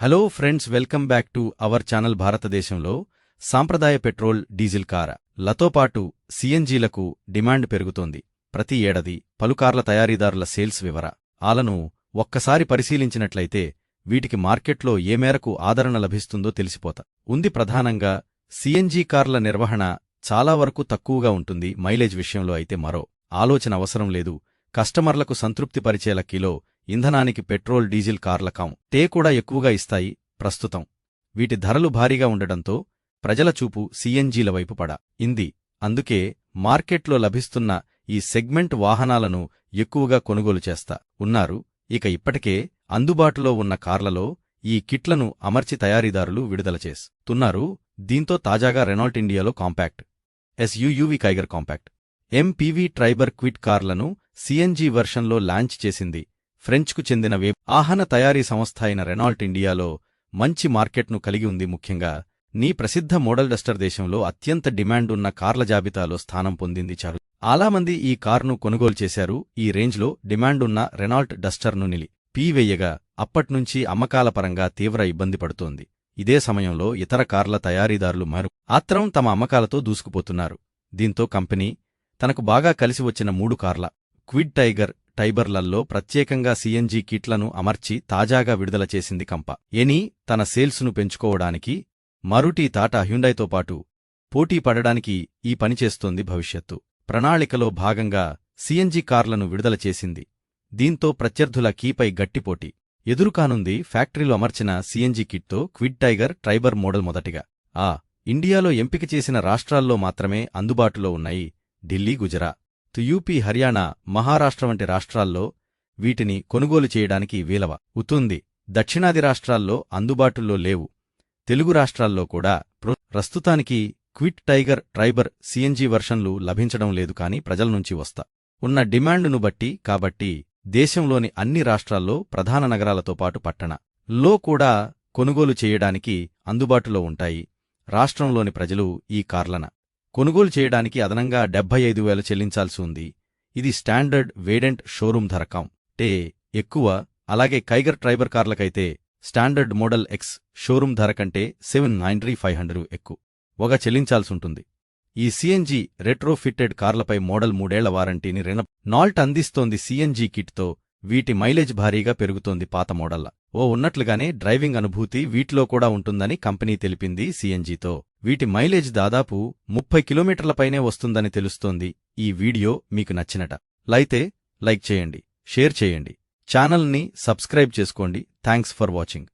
Hello friends welcome back to our channel భారతదేశంలో సాంప్రదాయ petrol diesel కార. లతో పాటు సిఎన్జీలకు డిమాండ్ పెరుగుతోంది. ప్రతి ఏడాది పలు కార్ల తయారీదారుల సేల్స్ వివర. ఆలను ఒక్కసారి పరిశీలించినట్లయితే వీటికి మార్కెట్లో ఏ మేరకు ఆదరణ లభిస్తుందో తెలిసిపోత. ఉంది ప్రధానంగా సీఎన్జీ కార్ల నిర్వహణ చాలా వరకు తక్కువగా ఉంటుంది మైలేజ్ విషయంలో అయితే మరో. ఆలోచన అవసరం లేదు. కస్టమర్లకు సంతృప్తిపరిచేలా కిలో ఇంధనానికి పెట్రోల్ డీజిల్ కార్ల కాం. టే కూడా ఎక్కువగా ఇస్తాయి ప్రస్తుతం. వీటి ధరలు భారీగా ఉండడంతో ప్రజల చూపు సీఎన్జీల వైపు పడా ఇంది అందుకే మార్కెట్లో లభిస్తున్న ఈ సెగ్మెంట్ వాహనాలను ఎక్కువగా కొనుగోలు చేస్తా ఉన్నారు. ఇక ఇప్పటికే అందుబాటులో ఉన్న కార్లలో ఈ కిట్లను అమర్చి తయారీదారులు విడుదల చేస్తున్నారు. దీంతో తాజాగా రెనాల్ట్ ఇండియాలో compact. SUV Kiger compact. MPV Triber Kwid కార్లను సీఎన్జీ వెర్షన్లో లాంచ్ చేసింది. ఫ్రెంచ్కు చెందిన వే ఆహన తయారీ సంస్థ అయిన రెనాల్ట్ ఇండియాలో మంచి మార్కెట్ను కలిగి ఉంది ముఖ్యంగా నీ ప్రసిద్ధ మోడల్ డస్టర్ దేశంలో అత్యంత డిమాండ్ ఉన్న కార్ల జాబితాలో స్థానం పొందింది చారు. చాలామంది ఈ కార్ను కొనుగోలు చేశారు. ఈ రేంజ్లో డిమాండ్ ఉన్న రెనాల్ట్ డస్టర్ను నిలి పీవెయ్యగా అప్పట్నుంచి అమ్మకాల పరంగా తీవ్ర ఇబ్బంది పడుతోంది. ఇదే సమయంలో ఇతర కార్ల తయారీదారులు మరు ఆత్రం తమ అమ్మకాలతో దూసుకుపోతున్నారు. దీంతో కంపెనీ తనకు బాగా కలిసి వచ్చిన మూడు కార్ల క్విడ్ టైగర్ టైబర్లల్లో ప్రత్యేకంగా సీఎన్జీ కిట్లను అమర్చి తాజాగా విడుదల చేసింది కంప. ఎనీ తన సేల్స్ను పెంచుకోవడానికి మరుటి టాటా హ్యుండైతో పాటు పోటీ పడడానికి ఈ పనిచేస్తోంది భవిష్యత్తు. ప్రణాళికలో భాగంగా సీఎన్జీ కార్లను విడుదల చేసింది. దీంతో ప్రత్యర్థుల కీపై గట్టిపోటీ ఎదురుకానుంది ఫ్యాక్టరీలో అమర్చిన సీఎన్జీ కిట్తో క్విడ్ టైగర్ ట్రైబర్ మోడల్ మొదటిగా. ఆ ఇండియాలో ఎంపిక చేసిన రాష్ట్రాల్లో మాత్రమే అందుబాటులో ఉన్నాయి ఢిల్లీ గుజరాత్. యూపీ హర్యానా మహారాష్ట్ర వంటి రాష్ట్రాల్లో వీటిని కొనుగోలు చేయడానికి వీలవ. ఉతుంది దక్షిణాది రాష్ట్రాల్లో అందుబాటులో లేవు. తెలుగు రాష్ట్రాల్లో కూడా ప్రస్తుతానికి క్విట్ టైగర్ ట్రైబర్ సిఎన్జీ వర్షన్లు లభించడం లేదు కాని ప్రజల నుంచి వస్తా. ఉన్న డిమాండును బట్టి కాబట్టి దేశంలోని అన్ని రాష్ట్రాల్లో ప్రధాన నగరాలతో పాటు పట్టణ. లో కూడా కొనుగోలు చేయడానికి అందుబాటులో ఉంటాయి. రాష్ట్రంలోని ప్రజలు ఈ కార్లన. కొనుగోలు చేయడానికి అదనంగా డెబ్బై ఐదు వేల చెల్లించాల్సి ఉంది. ఇది స్టాండర్డ్ వేడెంట్ షోరూం ధరకం. టే ఎక్కువ అలాగే కైగర్ ట్రైబర్ కార్లకైతే స్టాండర్డ్ మోడల్ ఎక్స్ షోరూం ధర కంటే seven nine three five hundred ఎక్కువ ఒక చెల్లించాల్సుంటుంది ఈ సిఎన్జీ రెట్రోఫిట్టెడ్ కార్లపై మోడల్ మూడేళ్ళ వారంటీని రిన నాల్ట్ అందిస్తోంది సిఎన్జీ కిట్తో వీటి మైలేజ్ భారీగా పెరుగుతోంది పాత మోడల్ల. ఓ ఉన్నట్లుగానే డ్రైవింగ్ అనుభూతి వీటిలో కూడా ఉంటుందని కంపెనీ తెలిపింది సిఎన్జీతో వీటి మైలేజ్ దాదాపు ముప్పై కిలోమీటర్లపైనే వస్తుందని తెలుస్తోంది ఈ వీడియో మీకు నచ్చినట. లైతే లైక్ చేయండి షేర్ చేయండి. ఛానల్ని సబ్స్క్రైబ్ చేసుకోండి. Thanks for watching.